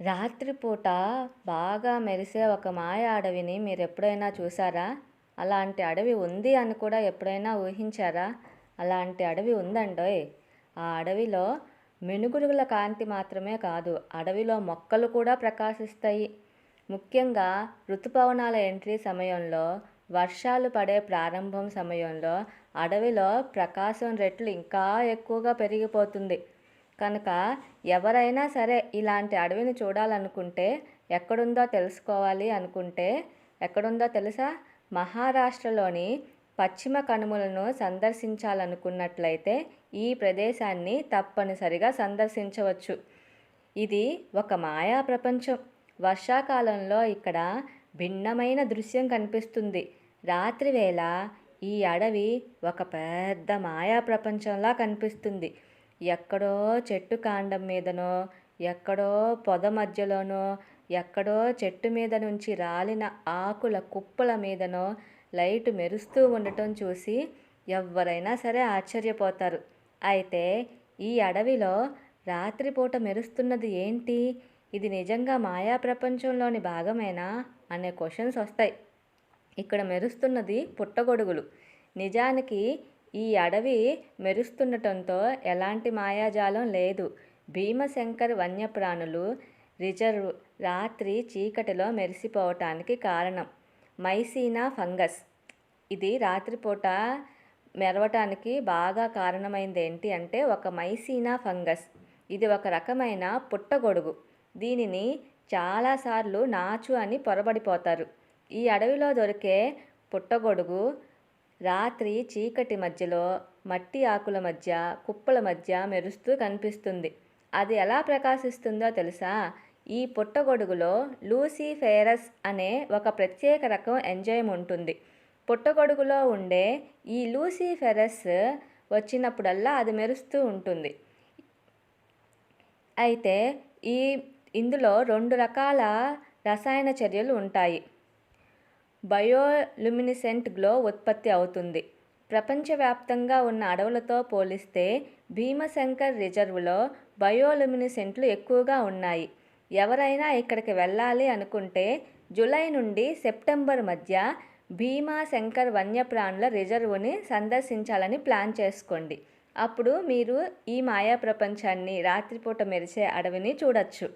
రాత్రిపూట బాగా మెరిసే ఒక మాయ అడవిని మీరు ఎప్పుడైనా చూసారా? అలాంటి అడవి ఉంది అని కూడా ఎప్పుడైనా ఊహించారా? అలాంటి అడవి ఉందండోయ్. ఆ అడవిలో మెనుగురుగుల కాంతి మాత్రమే కాదు అడవిలో మొక్కలు కూడా ప్రకాశిస్తాయి. ముఖ్యంగా ఋతుపవనాల ఎంట్రీ సమయంలో వర్షాలు పడే ప్రారంభం సమయంలో అడవిలో ప్రకాశం రెట్లు ఇంకా ఎక్కువగా పెరిగిపోతుంది. కనుక ఎవరైనా సరే ఇలాంటి అడవిని చూడాలనుకుంటే ఎక్కడుందో తెలుసుకోవాలి అనుకుంటే ఎక్కడుందో తెలుసా? మహారాష్ట్రలోని పశ్చిమ కనుమలను సందర్శించాలనుకున్నట్లయితే ఈ ప్రదేశాన్ని తప్పనిసరిగా సందర్శించవచ్చు. ఇది ఒక మాయా ప్రపంచం. వర్షాకాలంలో ఇక్కడ భిన్నమైన దృశ్యం కనిపిస్తుంది. రాత్రివేళ ఈ అడవి ఒక పెద్ద మాయా ప్రపంచంలా కనిపిస్తుంది. ఎక్కడో చెట్టు కాండం మీదనో ఎక్కడో పొద మధ్యలోనో ఎక్కడో చెట్టు మీద నుంచి రాలిన ఆకుల కుప్పల మీదనో లైట్ మెరుస్తూ ఉండటం చూసి ఎవరైనా సరే ఆశ్చర్యపోతారు. అయితే ఈ అడవిలో రాత్రిపూట మెరుస్తున్నది ఏంటి? ఇది నిజంగా మాయా ప్రపంచంలోని భాగమేనా? అనే క్వశ్చన్స్ వస్తాయి. ఇక్కడ మెరుస్తున్నది పుట్టగొడుగులు. నిజానికి ఈ అడవి మెరుస్తుండటంతో ఎలాంటి మాయాజాలం లేదు. భీమశంకర్ వన్యప్రాణులు రిజర్వ్ రాత్రి చీకటిలో మెరిసిపోవటానికి కారణం మైసీనా ఫంగస్. ఇది రాత్రిపూట మెరవటానికి బాగా కారణమైంది ఏంటి అంటే ఒక మైసీనా ఫంగస్. ఇది ఒక రకమైన పుట్టగొడుగు. దీనిని చాలాసార్లు నాచు అని పొరబడిపోతారు. ఈ అడవిలో దొరికే పుట్టగొడుగు రాత్రి చీకటి మధ్యలో మట్టి ఆకుల మధ్య కుప్పల మధ్య మెరుస్తూ కనిపిస్తుంది. అది ఎలా ప్రకాశిస్తుందో తెలుసా? ఈ పుట్టగొడుగులో లూసిఫేరస్ అనే ఒక ప్రత్యేక రకం ఎంజైమ్ ఉంటుంది. పుట్టగొడుగులో ఉండే ఈ లూసిఫెరస్ వచ్చినప్పుడల్లా అది మెరుస్తూ ఉంటుంది. అయితే ఈ ఇందులో రెండు రకాల రసాయన చర్యలు ఉంటాయి. బయోలుమినిసెంట్ గ్లో ఉత్పత్తి అవుతుంది. ప్రపంచవ్యాప్తంగా ఉన్న అడవులతో పోలిస్తే భీమశంకర్ రిజర్వులో బయోలుమినిసెంట్లు ఎక్కువగా ఉన్నాయి. ఎవరైనా ఇక్కడికి వెళ్ళాలి అనుకుంటే జూలై నుండి సెప్టెంబర్ మధ్య భీమాశంకర్ వన్యప్రాణుల రిజర్వుని సందర్శించాలని ప్లాన్ చేసుకోండి. అప్పుడు మీరు ఈ మాయా ప్రపంచాన్ని రాత్రిపూట మెరిసే అడవిని చూడొచ్చు.